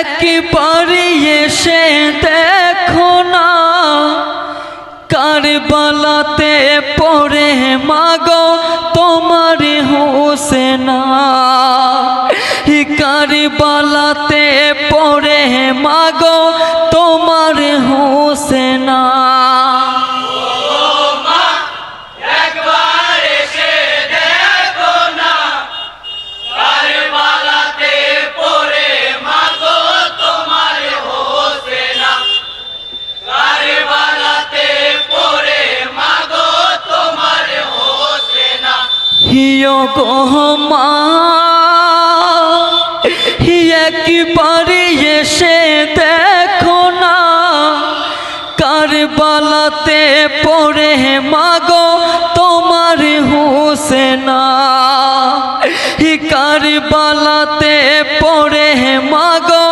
একবারে এসে দেখো না কারবালাতে পড়ে মাগো তোমার হোসেনা। হিয় গহমা একবারে এসে দেখো না, কারবালাতে পড়ে মাগো তোমার হোসেনা। কারবালাতে পড়ে মাগো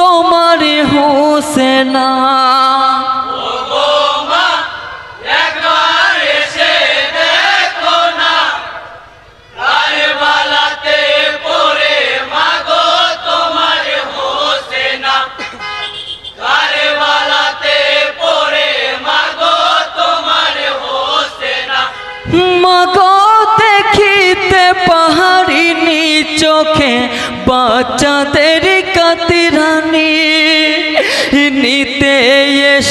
তোমার হোসেনা।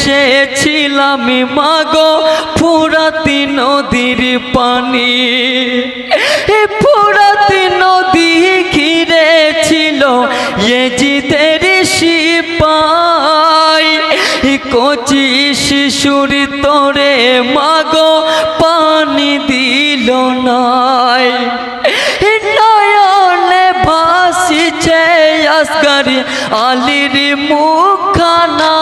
এসেছিলাম মাগো ফুরাতি নদীর পানি। এ ফুরাতি নদী ঘিরে ছিল এজিদের সিপাই। কচি শিশুর তোরে মাগো পানি দিল নাই। নয়নে ভাসিছে আসগর আলির মুখানা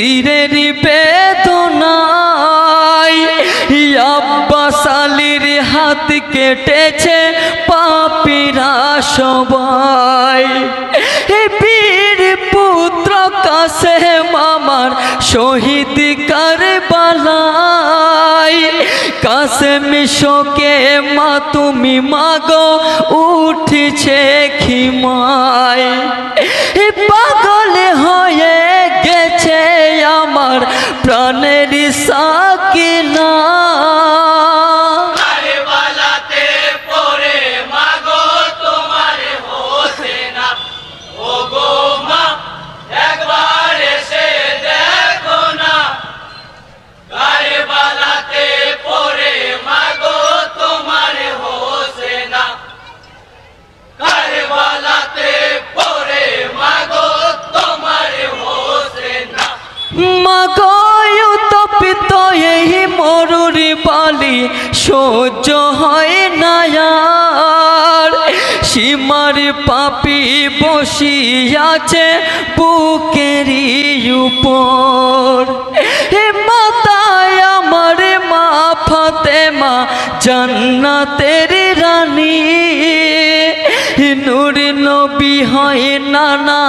তীরের বেদনায় হাত কেটেছে পাপিরা সবাই। বীর পুত্র কাছে মামার শহীদ কারবালাই কাসেম শোকে মা তুমি মাগো, উঠছে খিমায়। এ আমার প্রাণের সাকিনা। মাগয় তপিত এই মরুরি বালি, সহ্য হয় না সীমার পাপি বসিয়াছে বুকেরই উপর। হে মা ফাতেমা, জান্নাতের রানী। নূর নবী, হয় না না,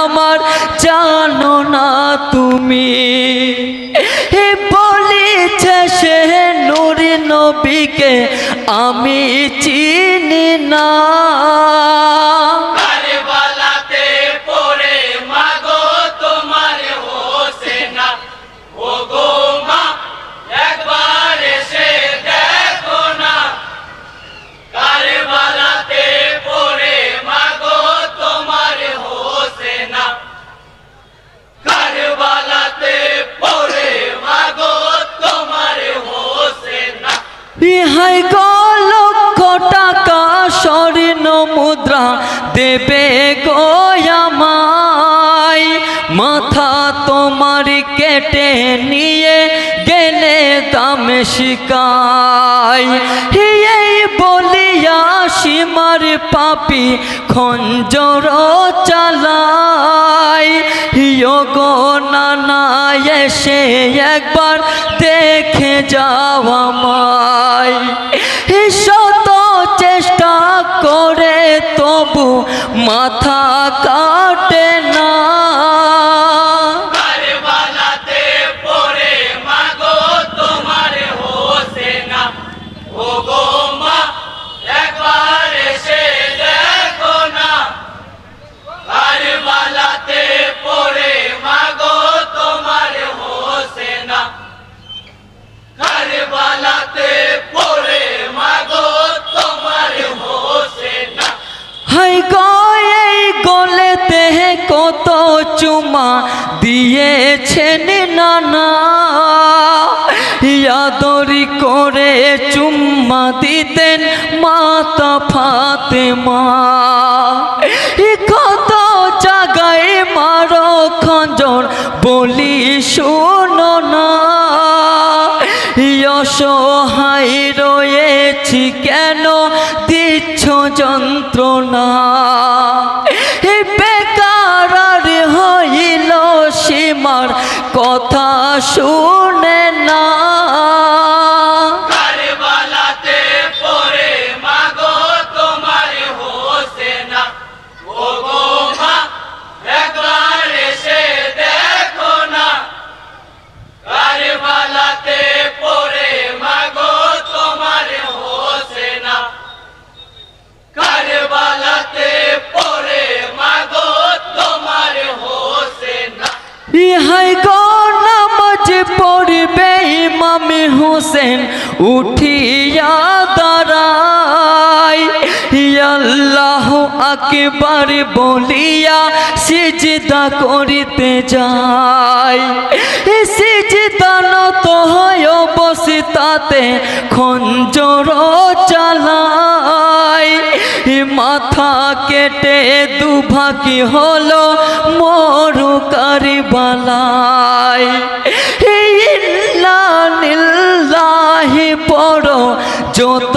আমার জানো না তুমি। হে বলেছে সে নূর নবীকে, আমি চিনি না। ইহাই গো লক্ষ টাকা স্বর্ণ মুদ্রা দেবে গো মাথা তোমার কেটে নিয়ে গেলে দাম শিকায়। সীমার পাপি খঞ্জর চালাই গো নানা, এসে একবার দেখে যাওয়া মাই শত চেষ্টা করে, তবু মাথা কাটে না। হাই গয়ে গলেতে কত চুমা দিয়েছেন নানা। ইয়াদরি করে চুম্মা দিতেন মাতা ফাতেমা। এ কত জাগায় মারো খঞ্জর বলি শোনো না। দিচ্ছ যন্ত্রণা ইহাই গো নামাজ পড়বে ইমামে হোসেন উঠিয়া দাঁড়াই আল্লাহ আকবার বলিয়া সিজদা করিতে যাই সিজদা নত হয় অবস্থিতাতে খঞ্জর মাথা কেটে দুভাগি হলো মরু কারি বালায় নিল্লাহি পড়ো যত